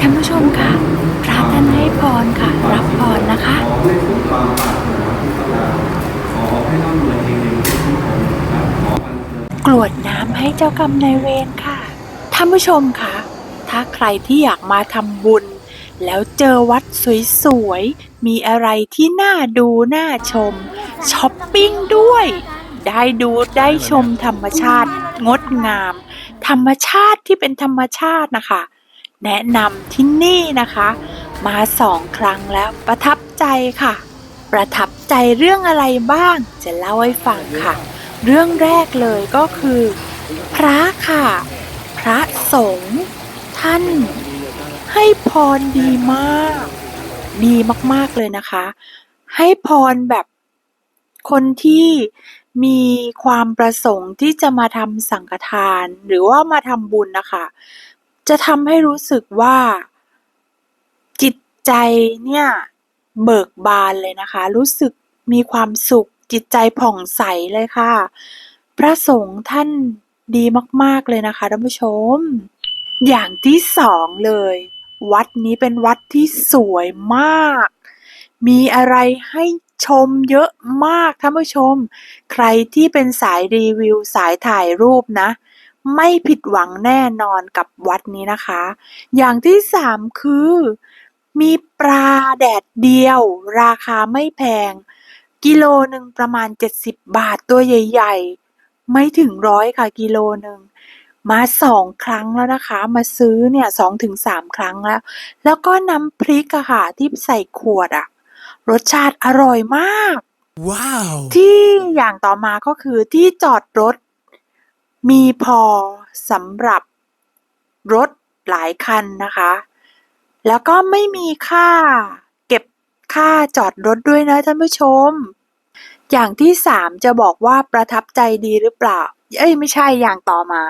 ท่านผู้ชมคะพระท่านให้พรค่ะ รับพรนะคะ ขอให้สมความปรารถนาทุกประการขอให้ร่ำรวยเฮงๆทุกคนครับขออัญเชิญ กรวดน้ำให้เจ้ากรรมนายเวรค่ะ ท่านผู้ชมคะถ้าใครที่อยากมาทำบุญ แล้วเจอวัดสวยๆ มีอะไรที่น่าดูน่าชม ช้อปปิ้งด้วย ได้ดูได้ชมธรรมชาติงดงาม ธรรมชาติที่เป็นธรรมชาตินะคะ แนะนำที่นี่นะคะ มาสองครั้งแล้วประทับใจค่ะ ประทับใจเรื่องอะไรบ้าง จะเล่าให้ฟังค่ะ เรื่องแรกเลยก็คือ พระค่ะ พระสงฆ์ท่าน ให้พรดีมาก ดีมากๆเลยนะคะ ให้พรแบบคนที่มีความประสงค์ที่จะมาทำสังฆทานหรือว่ามาทำบุญนะคะ จะทำให้รู้สึกว่าจิตใจเนี่ยเบิกบานเลยนะคะ รู้สึกมีความสุข จิตใจผ่องใสเลยค่ะ พระสงฆ์ท่านดีมาก ๆ เลยนะคะท่านผู้ชม อย่างที่สองเลย วัดนี้เป็นวัดที่สวยมาก มีอะไรให้ชมเยอะมากท่านผู้ชม ใครที่เป็นสายรีวิวสายถ่ายรูปนะ ไม่ผิดหวังแน่นอนกับวัดนี้นะคะ อย่างที่สามคือ มีปลาแดดเดียว ราคาไม่แพง กิโลหนึ่งประมาณ 70 บาทตัวใหญ่ ๆ ไม่ถึงร้อยค่ะกิโลหนึ่งมาสองครั้งแล้วนะคะ มาซื้อเนี่ยสองถึงสามครั้งแล้ว แล้วก็น้ำพริกอะค่ะที่ใส่ขวดอะรสชาติอร่อยมาก Wow. ที่อย่างต่อมาก็คือที่จอดรถ มีพอสำหรับรถหลายคันนะคะ แล้วก็ไม่มีค่าเก็บค่าจอดรถด้วยนะท่านผู้ชม อย่างที่สามจะบอกว่าประทับใจดีหรือเปล่า เอ้ยไม่ใช่อย่างต่อมา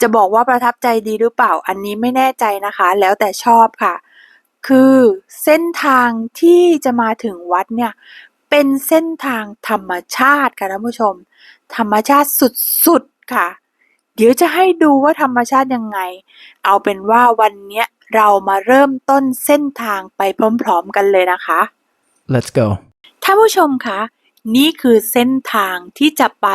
จะบอกว่าประทับใจดีหรือเปล่า อันนี้ไม่แน่ใจนะคะ แล้วแต่ชอบค่ะ คือเส้นทางที่จะมาถึงวัดเนี่ยเป็นเส้นทางธรรมชาติค่ะท่านผู้ชม ธรรมชาติสุดๆค่ะ เดี๋ยวจะให้ดูว่าธรรมชาติยังไง เอาเป็นว่าวันเนี้ยเรามาเริ่มต้นเส้นทางไปพร้อมๆกันเลยนะคะ Let's go. ท่านผู้ชมคะ นี่คือเส้นทางที่จะไป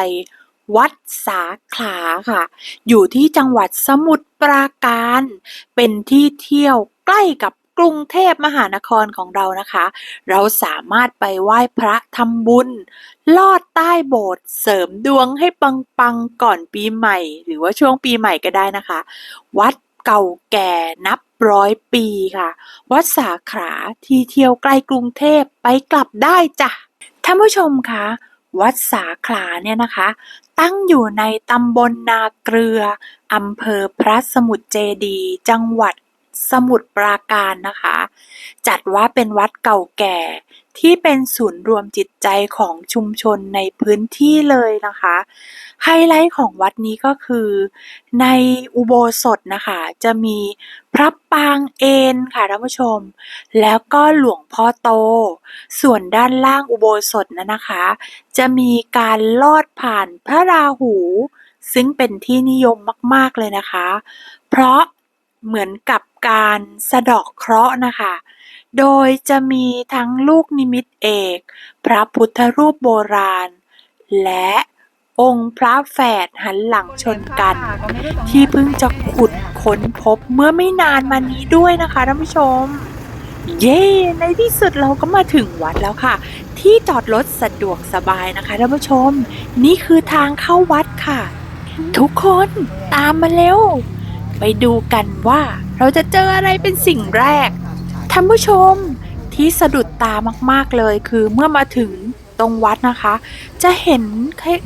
วัดสาขลาค่ะ อยู่ที่จังหวัดสมุทรปราการ เป็นที่เที่ยวใกล้กับก รุงเทพมหานครของเรานะคะ เราสามารถไปไหว้พระทำบุญ ลอดใต้โบสถ์เสริมดวงให้ปังๆก่อนปีใหม่ หรือว่าช่วงปีใหม่ก็ได้นะคะ วัดเก่าแก่นับร้อยปีค่ะ วัดสาขาที่เที่ยวใกล้กรุงเทพไปกลับได้จ้ะท่านผู้ชมคะวัดสาขาเนี่ยนะคะ ตั้งอยู่ในตำบลนาเกลืออำเภอพระสมุทรเจดี จังหวัด สมุทรปราการนะคะ จัดว่าเป็นวัดเก่าแก่ที่เป็นศูนย์รวมจิตใจของชุมชนในพื้นที่เลยนะคะ ไฮไลท์ของวัดนี้ก็คือ ในอุโบสถนะคะ จะมีพระปางเอนค่ะท่านผู้ชม แล้วก็หลวงพ่อโต ส่วนด้านล่างอุโบสถนั้นนะคะ จะมีการลอดผ่านพระราหู ซึ่งเป็นที่นิยมมาก ๆ เลยนะคะ เพราะ เหมือนกับการสะเดาะเคราะห์นะคะ โดยจะมีทั้งลูกนิมิตเอก พระพุทธรูปโบราณ และองค์พระแฝดหันหลังชนกัน ที่เพิ่งจะขุดค้นพบเมื่อไม่นานมานี้ด้วยนะคะท่านผู้ชม เย้ ในที่สุดเราก็มาถึงวัดแล้วค่ะ ที่จอดรถสะดวกสบายนะคะท่านผู้ชม นี่คือทางเข้าวัดค่ะ ทุกคนตามมาเร็ว ไปดูกันว่าเราจะเจออะไรเป็นสิ่งแรกท่านผู้ชมที่สะดุดตามากๆเลยคือเมื่อมาถึงตรงวัดนะคะ จะเห็น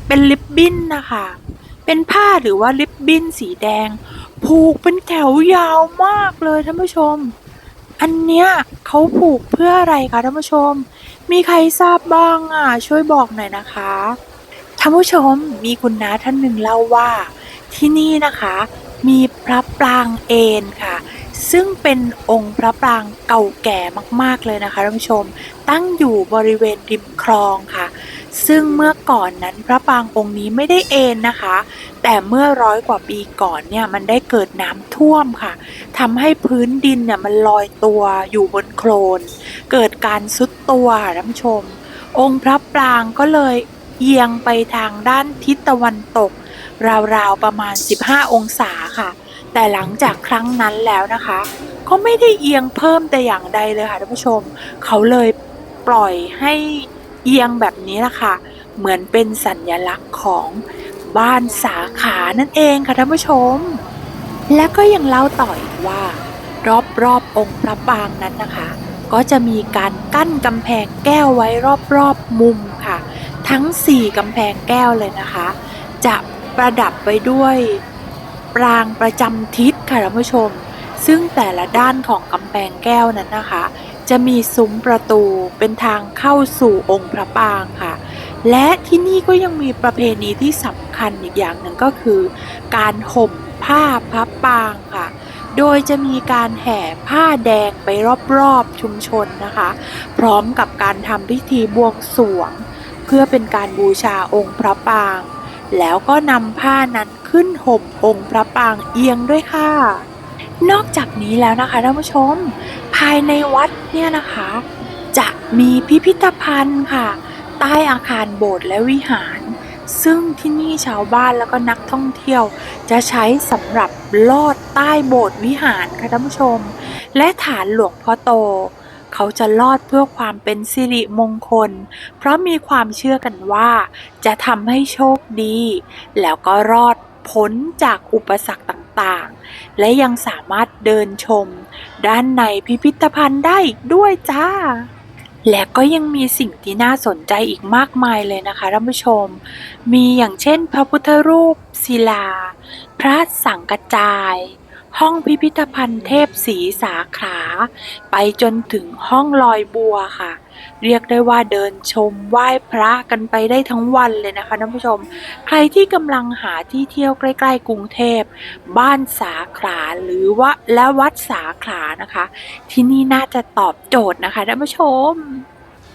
เป็นลิบบิ้นนะคะ เป็นผ้าหรือว่าลิบบิ้นสีแดง ผูกเป็นแถวยาวมากเลยท่านผู้ชม อันเนี้ยเขาผูกเพื่ออะไรคะท่านผู้ชม มีใครทราบบ้างอะช่วยบอกหน่อยนะคะท่านผู้ชมมีคุณน้าท่านหนึ่งเล่าว่าที่นี่นะคะ มีพระปรางเอนค่ะ ซึ่งเป็นองค์พระปรางเก่าแก่มากๆเลยนะคะท่านผู้ชม ตั้งอยู่บริเวณริมคลองค่ะ ซึ่งเมื่อก่อนนั้นพระปรางองค์นี้ไม่ได้เอ็นนะคะ แต่เมื่อร้อยกว่าปีก่อนเนี่ยมันได้เกิดน้ำท่วมค่ะทำให้พื้นดินเนี่ยมันลอยตัวอยู่บนโคลน เกิดการซุดตัวค่ะท่านผู้ชม องค์พระปรางก็เลยเอียงไปทางด้านทิศตะวันตก ราวๆประมาณ 15 องศาค่ะ แต่หลังจากครั้งนั้นแล้วนะคะ ก็ไม่ได้เอียงเพิ่มแต่อย่างใดเลยค่ะท่านผู้ชม เขาเลยปล่อยให้เอียงแบบนี้ละค่ะ เหมือนเป็นสัญญลักษณ์ของบ้านสาขานั่นเองค่ะท่านผู้ชม และก็ยังเล่าต่ออีกว่า รอบๆองค์พระปางนั้นนะคะ ก็จะมีการกั้นกำแพงแก้วไว้รอบๆมุมค่ะ ทั้ง 4กำแพงแก้วเลยนะคะ จะ ประดับไปด้วยปรางประจำทิศค่ะท่านผู้ชม ซึ่งแต่ละด้านของกำแพงแก้วนั้นนะคะ จะมีซุ้มประตูเป็นทางเข้าสู่องค์พระปางค่ะ และที่นี่ก็ยังมีประเพณีที่สำคัญอีกอย่างหนึ่งก็คือ การห่มผ้าพระปางค่ะโดยจะมีการแห่ผ้าแดงไปรอบๆชุมชนนะคะ พร้อมกับการทำพิธีบวงสรวง เพื่อเป็นการบูชาองค์พระปาง แล้วก็นำผ้านั้นขึ้นห่มองค์พระปางเอียงด้วยค่ะ นอกจากนี้แล้วนะคะท่านผู้ชม ภายในวัดเนี่ยนะคะ จะมีพิพิธภัณฑ์ค่ะ ใต้อาคารโบสถ์และวิหาร ซึ่งที่นี่ชาวบ้านแล้วก็นักท่องเที่ยว จะใช้สำหรับลอดใต้โบสถ์วิหารค่ะท่านผู้ชม และฐานหลวงพ่อโต เขาจะลอดเพื่อความเป็นสิริมงคล เพราะมีความเชื่อกันว่า จะทำให้โชคดี แล้วก็รอดพ้นจากอุปสรรคต่างๆ และยังสามารถเดินชม ด้านในพิพิธภัณฑ์ได้อีกด้วยจ้าและก็ยังมีสิ่งที่น่าสนใจอีกมากมายเลยนะคะท่านผู้ชม มีอย่างเช่น พระพุทธรูปศิลา พระสังกจาย ห้องพิพิธภัณฑ์เทพสีสาขา ไปจนถึงห้องลอยบัวค่ะ เรียกได้ว่าเดินชมไหว้พระกันไปได้ทั้งวันเลยนะคะท่านผู้ชม ใครที่กำลังหาที่เที่ยวใกล้ ๆ กรุงเทพ บ้านสาขาหรือว่าและวัดสาขานะคะ ที่นี่น่าจะตอบโจทย์นะคะท่านผู้ชม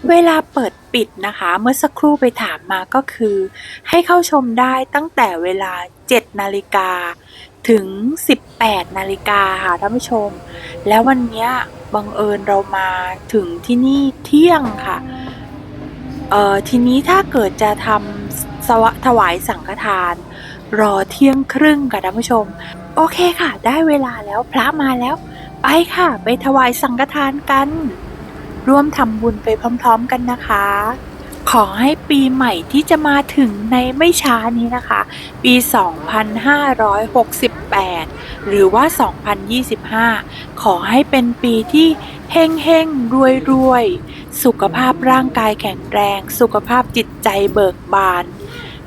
เวลาเปิดปิดนะคะ เมื่อสักครู่ไปถามมาก็คือ ให้เข้าชมได้ตั้งแต่เวลา 7 นาฬิกา ถึง 18 นาฬิกาค่ะท่านผู้ชม แล้ววันนี้บังเอิญเรามาถึงที่นี่เที่ยงค่ะ เอ่อทีนี้ถ้าเกิดจะทำสวะถวายสังฆทาน รอเที่ยงครึ่งค่ะท่านผู้ชม โอเคค่ะ ได้เวลาแล้วพระมาแล้ว ไปค่ะ ไปถวายสังฆทานกัน ร่วมทำบุญไปพร้อม ๆ กันนะคะ ขอให้ปีใหม่ที่จะมาถึงในไม่ช้านี้นะคะ ปี 2568 หรือว่า 2025 ขอให้เป็นปีที่เฮงเฮงรวยรวยๆสุขภาพร่างกายแข็งแรง สุขภาพจิตใจเบิกบาน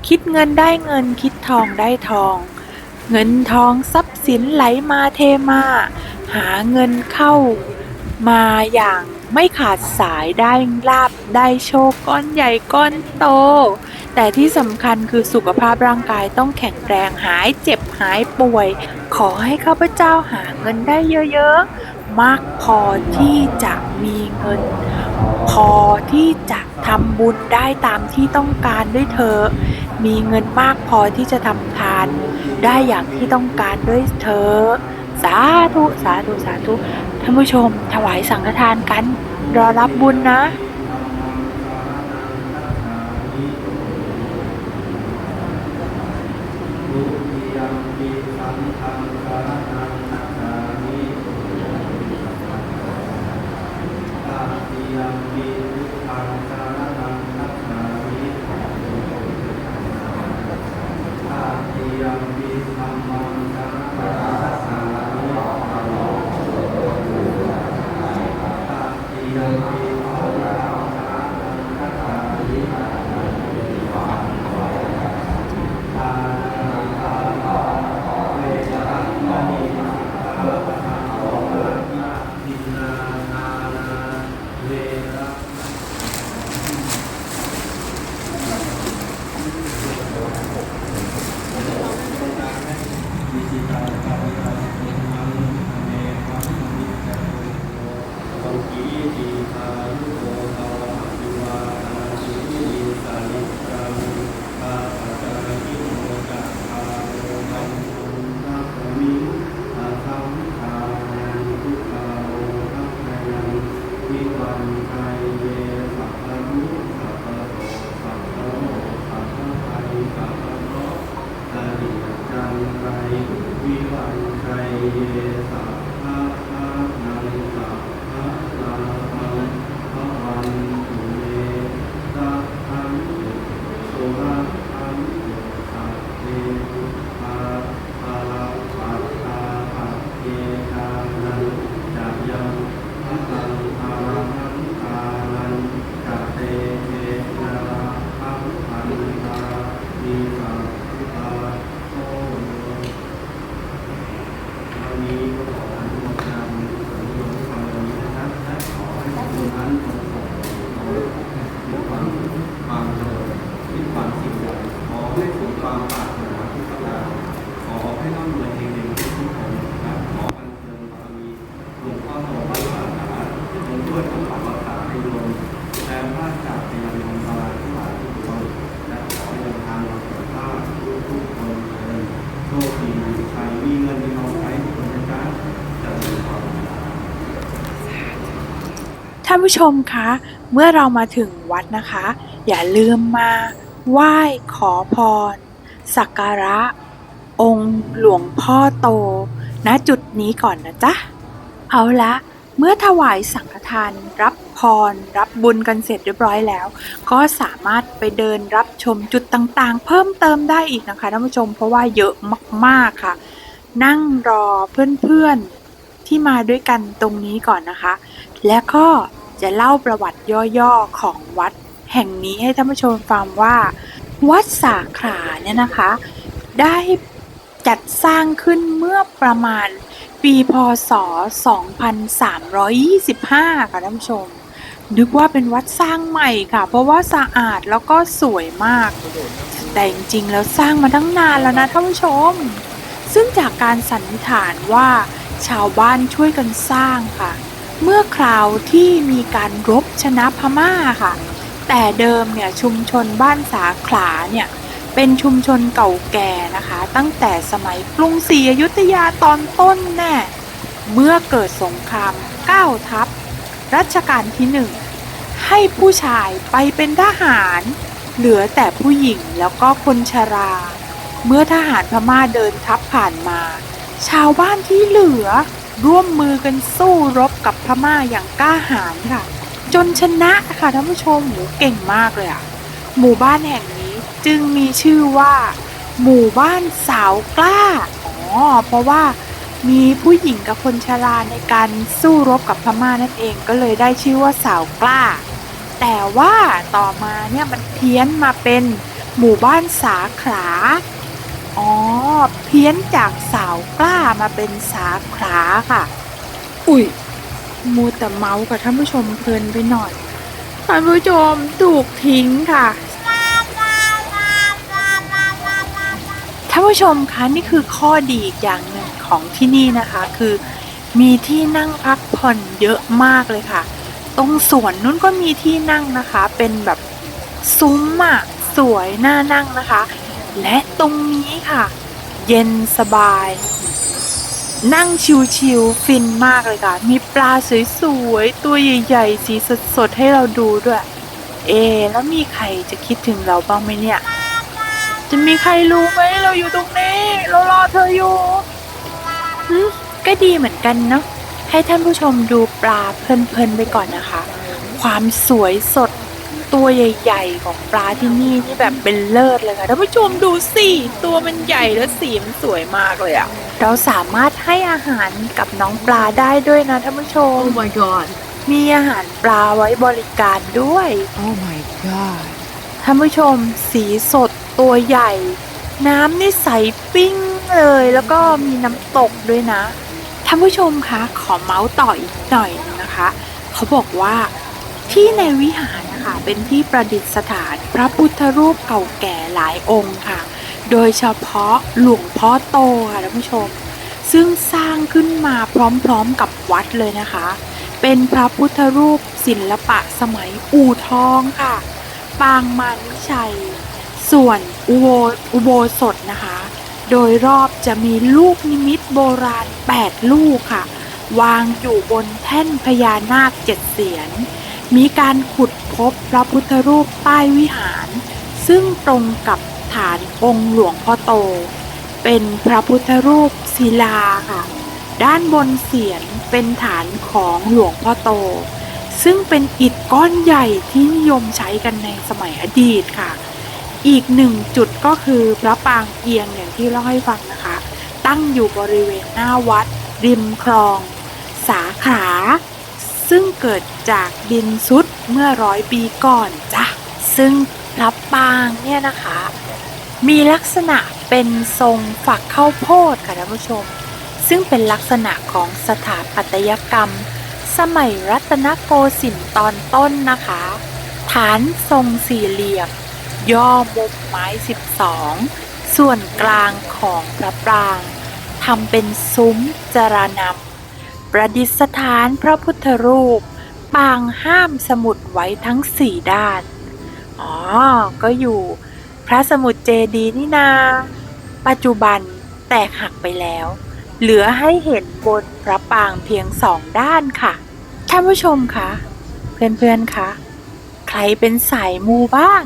คิดเงินได้เงินคิดทองได้ทอง เงินทองทรัพย์สินไหลมาเทมา หาเงินเข้ามาอย่าง ไม่ขาดสายได้ลาบได้โชคก้อนใหญ่ก้อนโต แต่ที่สำคัญคือสุขภาพร่างกายต้องแข็งแรงหายเจ็บหายป่วย ขอให้ข้าพเจ้าหาเงินได้เยอะๆ มากพอที่จะมีเงิน พอที่จะทำบุญได้ตามที่ต้องการด้วยเธอ มีเงินมากพอที่จะทำทาน ได้อย่างที่ต้องการด้วยเธอสาธุสาธุสาธุ ท่านผู้ชมถวายสังฆทานกัน รอรับบุญนะทุติยมปิสังฆังสารนัง งไรวิวังไรเยสา ผู้ชมคะ เมื่อเรามาถึงวัดนะคะ อย่าลืมมา ไหว้ขอพร สักการะ องค์หลวงพ่อโตณจุดนี้ก่อนนะจ๊ะ เอาละเมื่อถวายสังฆทานรับพร รับบุญกันเสร็จเรียบร้อยแล้ว ก็สามารถไปเดินรับชมจุดต่างๆ เพิ่มเติมได้อีกนะคะท่านผู้ชมเพราะว่าเยอะมากๆค่ะ นั่งรอเพื่อนๆที่มาด้วยกันตรงนี้ก่อนนะคะ และก็ จะเล่าประวัติย่อๆของวัดแห่งนี้ให้ท่านผู้ชมฟังว่า วัดสาขาเนี่ยนะคะ ได้จัดสร้างขึ้นเมื่อประมาณปีพศ 2325 ค่ะท่านผู้ชม นึกว่าเป็นวัดสร้างใหม่ค่ะ เพราะว่าสะอาดแล้วก็สวยมาก แต่จริงๆ แล้วสร้างมาตั้งนานแล้วนะท่านผู้ชม ซึ่งจากการสันนิษฐานว่าชาวบ้านช่วยกันสร้างค่ะ เมื่อคราวที่มีการรบชนะพม่าค่ะ แต่เดิมเนี่ยชุมชนบ้านสาขลาเนี่ยเป็นชุมชนเก่าแก่นะคะ ตั้งแต่สมัยกรุงศรีอยุธยาตอนต้นแน่เมื่อเกิดสงครามก้าวทัพรัชกาลที่หนึ่งให้ผู้ชายไปเป็นทหาร เหลือแต่ผู้หญิงแล้วก็คนชรา เมื่อทหารพม่าเดินทัพผ่านมา ชาวบ้านที่เหลือ ร่วมมือกันสู้รบกับพม่าอย่างกล้าหาญค่ะ จนชนะค่ะท่านผู้ชมหมูเก่งมากเลยอะหมู่บ้านแห่งนี้จึงมีชื่อว่า หมู่บ้านสาวกล้าอ๋อเพราะว่ามีผู้หญิงกับคนชราในการสู้รบกับพม่านั่นเองก็เลยได้ชื่อว่าสาวกล้า แต่ว่าต่อมาเนี่ยมันเพี้ยนมาเป็นหมู่บ้านสาขา อ๋อเพี้ยนจากสาวกล้ามาเป็นสาขลาค่ะ อุ้ยมูแต่เมาส์กับท่านผู้ชมเพลินไปหน่อย ท่านผู้ชมถูกทิ้งค่ะ ท่านผู้ชมคะนี่คือข้อดีอีกอย่างหนึ่งของที่นี่นะคะ คือมีที่นั่งพักผ่อนเยอะมากเลยค่ะ ตรงสวนนู้นก็มีที่นั่งนะคะ เป็นแบบซุ้มอะสวยน่านั่งนะคะ และตรงนี้ค่ะ เย็นสบาย นั่งชิวๆฟินมากเลยค่ะ มีปลาสวยๆ ตัวใหญ่ๆ สีสดๆ ให้เราดูด้วย เอ แล้วมีใครจะคิดถึงเราบ้างไหมเนี่ย จะมีใครรู้ไหมเราอยู่ตรงนี้ เรารอเธออยู่ก็ดีเหมือนกันเนาะให้ท่านผู้ชมดูปลาเพลินๆไปก่อนนะคะ ความสวยสด ตัวใหญ่ ๆ ของปลาที่นี่นี่แบบเป็นเลิศเลยค่ะท่านผู้ชมดูสิตัวมันใหญ่และสีมันสวยมากเลยอะเราสามารถให้อาหารกับน้องปลาได้ด้วยนะท่านผู้ชม Oh my god. มีอาหารปลาไว้บริการด้วย Oh my god. ท่านผู้ชมสีสดตัวใหญ่ น้ำนี่ใสปิ้งเลย แล้วก็มีน้ำตกด้วยนะท่านผู้ชมคะขอเมาส์ต่ออีกหน่อยนึงนะคะ เขาบอกว่า ที่ในวิหารนะคะเป็นที่ประดิษฐานพระพุทธรูปเก่าแก่หลายองค์ค่ะ โดยเฉพาะหลวงพ่อโตค่ะท่านผู้ชม ซึ่งสร้างขึ้นมาพร้อมๆกับวัดเลยนะคะ เป็นพระพุทธรูปศิลปะสมัยอู่ทองค่ะ ปางมารวิชัย ส่วนอุโบอุโบสถนะคะ โดยรอบจะมีลูกนิมิตโบราณ 8 ลูกค่ะ วางอยู่บนแท่นพญานาคเจ็ดเสียน มีการขุดพบพระพุทธรูปใต้วิหาร ซึ่งตรงกับฐานองค์หลวงพ่อโต เป็นพระพุทธรูปศิลาค่ะ ด้านบนเสียนเป็นฐานของหลวงพ่อโต ซึ่งเป็นอิฐก้อนใหญ่ที่นิยมใช้กันในสมัยอดีตค่ะ อีกหนึ่งจุดก็คือพระปางเอียงอย่างที่เล่าให้ฟังนะคะ ตั้งอยู่บริเวณหน้าวัด ริมคลอง สาขา ซึ่งเกิดจากดินซุดเมื่อร้อยปีก่อนจ้ะซึ่งพระปางเนี่ยนะคะ มีลักษณะเป็นทรงฝักข้าวโพดค่ะท่านผู้ชม ซึ่งเป็นลักษณะของสถาปัตยกรรม สมัยรัตนโกสินทร์ตอนต้นนะคะ ฐานทรงสี่เหลี่ยม ย่อมุมไม้ 12 ส่วนกลางของพระปรางทำเป็นซุ้มจรานำ ประดิษฐานพระพุทธรูป ปางห้ามสมุดไว้ทั้งสี่ด้าน อ๋อ ก็อยู่ พระสมุดเจดีนี่นา ปัจจุบันแตกหักไปแล้ว เหลือให้เห็นบนพระปางเพียงสองด้านค่ะ ท่านผู้ชมคะ เพื่อนๆคะ ใครเป็นสายมูบ้าง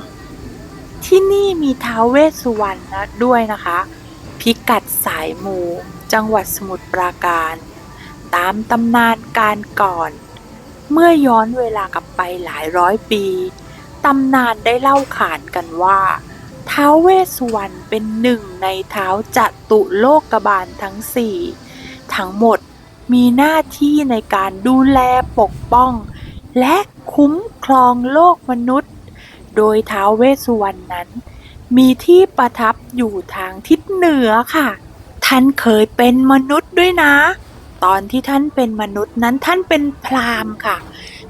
ที่นี่มีท้าวเวสสุวรรณนะด้วยนะคะ พิกัดสายมู จังหวัดสมุทรปราการ ตามตำนานการก่อน เมื่อย้อนเวลากลับไปหลายร้อยปี ตำนานได้เล่าขานกันว่าท้าวเวสสุวรรณเป็นหนึ่งในเท้าจัตุโลกบาลทั้งสี่ทั้งหมดมีหน้าที่ในการดูแลปกป้อง และคุ้มครองโลกมนุษย์ โดยท้าวเวสสุวรรณนั้น มีที่ประทับอยู่ทางทิศเหนือค่ะ ท่านเคยเป็นมนุษย์ด้วยนะ ตอนที่ท่านเป็นมนุษย์นั้นท่านเป็นพราหมณ์ค่ะ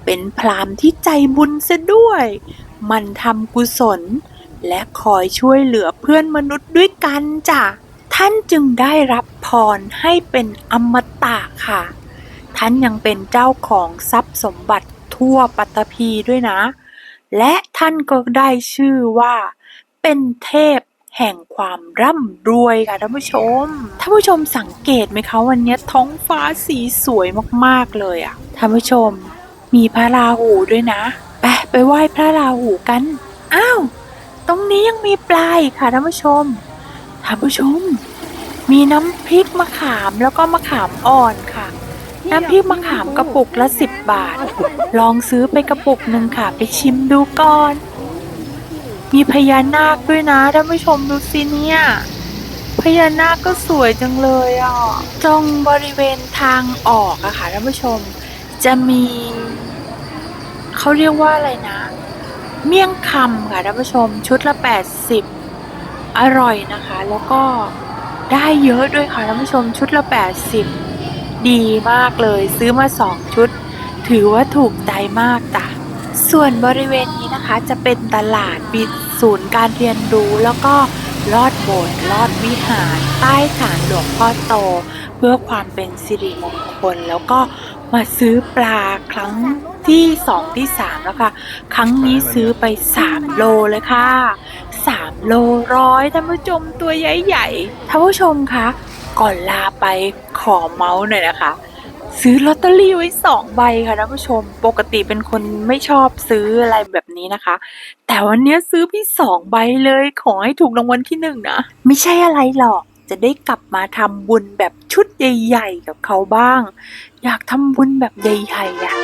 เป็นพราหมณ์ที่ใจบุญซะด้วย มันทำกุศล และคอยช่วยเหลือเพื่อนมนุษย์ด้วยกันจ้ะท่านจึงได้รับพรให้เป็นอมตะค่ะ ท่านยังเป็นเจ้าของทรัพย์สมบัติทั่วปัตตภีด้วยนะ และท่านก็ได้ชื่อว่า เป็นเทพ แห่งความร่ำรวยค่ะท่านผู้ชม ท่านผู้ชมสังเกตไหมคะวันนี้ท้องฟ้าสีสวยมากๆเลยอะท่านผู้ชม มีพระราหูด้วยนะ ไปไปไหว้พระราหูกัน อ้าว ตรงนี้ยังมีปลาอีกค่ะท่านผู้ชม ท่านผู้ชม มีน้ำพริกมะขามแล้วก็มะขามอ่อนค่ะ น้ำพริกมะขามกระปุกละสิบบาท ลองซื้อไปกระปุกหนึ่งค่ะ ไปชิมดูก่อน มีพญานาคด้วยนะท่านผู้ชมดูสิเนี่ยพญานาคก็สวยจังเลยอะตรงบริเวณทางออกอะค่ะท่านผู้ชม จะมีเขาเรียกว่าอะไรนะ เมี่ยงคำค่ะท่านผู้ชมชุดละ 80 อร่อยนะคะ แล้วก็ได้เยอะด้วยค่ะท่านผู้ชมชุดละ 80 ดีมากเลย ซื้อมา 2 ชุด ถือว่าถูกใจมากจ้ะ ส่วนบริเวณนี้นะคะจะเป็นตลาดมีศูนย์การเรียนรู้แล้วก็ลอดโบสถ์ลอดวิหาร ใต้ฐานหลวงพ่อโต เพื่อความเป็นสิริมงคลแล้วก็มาซื้อปลาครั้งที่สองที่สามแล้วค่ะ ครั้งนี้ซื้อไปสามโลเลยค่ะสามโลร้อยท่านผู้ชมตัวใหญ่ๆท่านผู้ชมคะก่อนลาไปขอเมาส์หน่อยนะคะ ซื้อลอตเตอรี่ไว้สองใบค่ะท่านผู้ชม ปกติเป็นคนไม่ชอบซื้ออะไรแบบนี้นะคะ แต่วันนี้ซื้อพี่สองใบเลย ขอให้ถูกรางวัลที่หนึ่งนะ ไม่ใช่อะไรหรอก จะได้กลับมาทำบุญแบบชุดใหญ่ ๆ กับเขาบ้าง อยากทำบุญแบบใหญ่ๆอะ